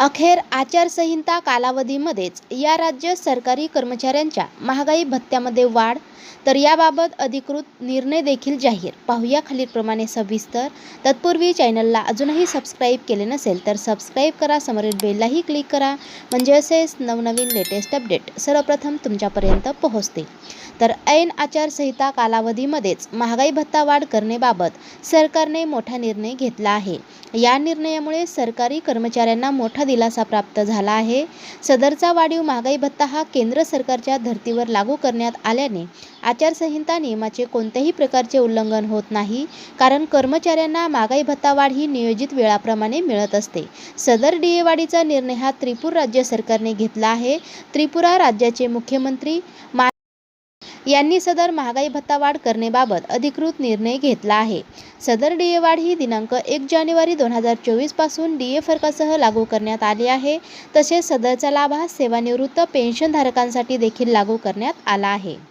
अखेर आचारसंहिता कालावधीमध्येच या राज्य सरकारी कर्मचाऱ्यांच्या महागाई भत्त्यामध्ये वाढ तर याबाबत अधिकृत निर्णय देखील जाहीर. पाहूया खालीलप्रमाणे सविस्तर. तत्पूर्वी चॅनलला अजूनही सबस्क्राईब केले नसेल तर सबस्क्राईब करा समोरील बेललाही क्लिक करा. म्हणजे असेच नवनवीन लेटेस्ट अपडेट सर्वप्रथम तुमच्यापर्यंत पोहोचतील तर ऐन आचारसंहिता कालावधीमध्येच महागाई भत्ता वाढ करण्याबाबत सरकारने मोठा निर्णय घेतला आहे. या निर्णयामुळे सरकारी कर्मचाऱ्यांना मोठा दिलासा प्राप्त झाला आहे. सदरचा वाढीव महागाई भत्ता हा केंद्र सरकारच्या धर्तीवर लागू करण्यात आल्याने आचारसंहिता नियमाचे कोणत्याही प्रकारचे उल्लंघन होत नाही कारण कर्मचाऱ्यांना महागाई भत्ता वाढ ही नियोजित वेळाप्रमाणे मिळत असते. सदर डीए वाढीचा निर्णय हा त्रिपूर राज्य सरकारने घेतला आहे. त्रिपुरा राज्याचे मुख्यमंत्री मा. यांनी सदर महागाई भत्ता वाढ करण्याबाबत अधिकृत निर्णय घेतला आहे. सदर डीए वाढ ही दिनांक एक जानेवारी दोन हजार चोवीसपासून डीए फरकासह लागू करण्यात आली आहे. तसेच सदरचा लाभ हा सेवानिवृत्त पेन्शनधारकांसाठी देखील लागू करण्यात आला आहे.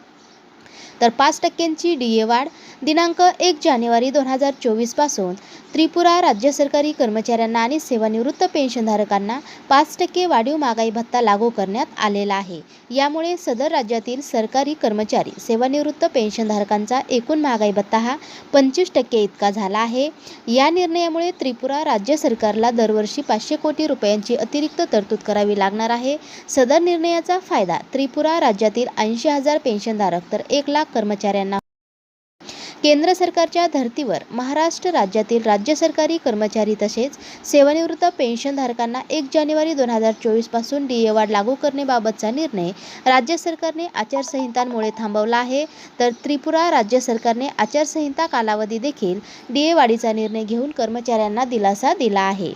तर पाच टक्क्यांची डी ए वाढ दिनांक एक जानेवारी दोन हजार चोवीसपासून त्रिपुरा राज्य सरकारी कर्मचाऱ्यांना आणि सेवानिवृत्त पेन्शनधारकांना पाच टक्के वाढीव महागाई भत्ता लागू करण्यात आलेला आहे. यामुळे सदर राज्यातील सरकारी कर्मचारी सेवानिवृत्त पेन्शनधारकांचा एकूण महागाई भत्ता हा पंचवीस टक्के इतका झाला आहे. या निर्णयामुळे त्रिपुरा राज्य सरकारला दरवर्षी पाचशे कोटी रुपयांची अतिरिक्त तरतूद करावी लागणार आहे. सदर निर्णयाचा फायदा त्रिपुरा राज्यातील ऐंशी हजार पेन्शनधारक तर एक एक लाख कर्मचाऱ्यांना. केंद्र सरकारच्या धर्तीवर महाराष्ट्र राज्यातील राज्य सरकारी कर्मचारी तसेच सेवानिवृत्त पेन्शनधारकांना एक जानेवारी दोन हजार चोवीसपासून डी ए वाढ लागू करण्याबाबतचा निर्णय राज्य सरकारने आचारसंहितांमुळे थांबवला आहे. तर त्रिपुरा राज्य सरकारने आचारसंहिता कालावधी देखील डी ए वाढीचा निर्णय घेऊन कर्मचाऱ्यांना दिलासा दिला आहे.